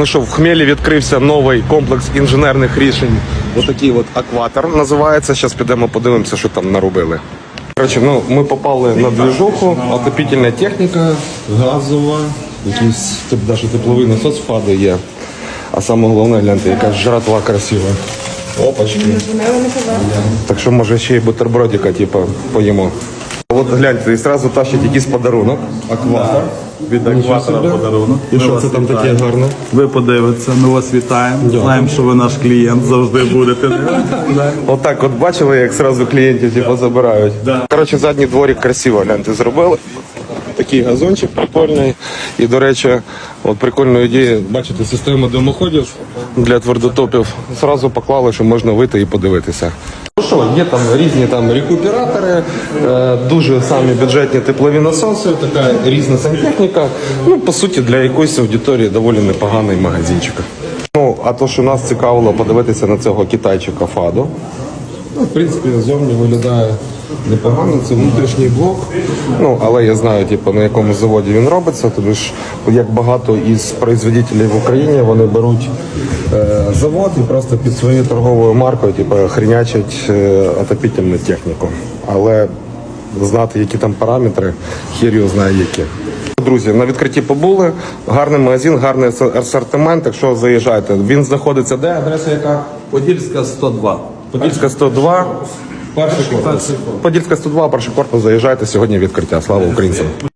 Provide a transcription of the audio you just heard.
Ну що, в Хмелі відкрився новий комплекс інженерних рішень. Отакий от акватор називається. Зараз підемо подивимося, що там наробили. Коротше, ну ми попали на двіжуху, отопітельна техніка, газова, якийсь тип, навіть тепловий насос впаде є. А саме головне, гляньте, яка жратва красива. Опачки. Так що може ще й бутербродика, типу, поїмо. От гляньте, і одразу тащить якийсь подарунок. Акватор. Від акватора подарунок. І що це там таке гарне? Ви подивитеся, ми вас вітаємо. Знаємо, що ви наш клієнт завжди будете. Отак, от бачили, як одразу клієнтів типу, забирають. Да. Коротше, задній дворик красиво, гляньте, зробили. Такий газончик прикольний. І, до речі, от прикольну ідею, бачите, система димоходів для твердотопів. Зразу поклали, що можна вийти і подивитися. Ну що, є там різні там рекуператори, е, дуже самі бюджетні теплові насоси, така різна сантехніка. Ну, по суті, для якоїсь аудиторії доволі непоганий магазинчик. Ну, а то, що нас цікавило подивитися на цього китайчика Фаду. Ну, в принципі, зовні виглядає непогано. Це внутрішній блок. Ну, але я знаю, типу, на якому заводі він робиться, тому що як багато із производителів в Україні вони беруть е, завод і просто під своєю торговою маркою, типу, хренячать е, отопітельну техніку. Але знати, які там параметри, хір його знає які. Друзі, на відкритті побули. Гарний магазин, гарний асортимент. Якщо заїжджаєте, він знаходиться де? Адреса яка? Подільська 102. Подільська 102. Перший корпус. Подільська 102, перший корпус. Заїжджайте сьогодні відкриття. Слава українцям.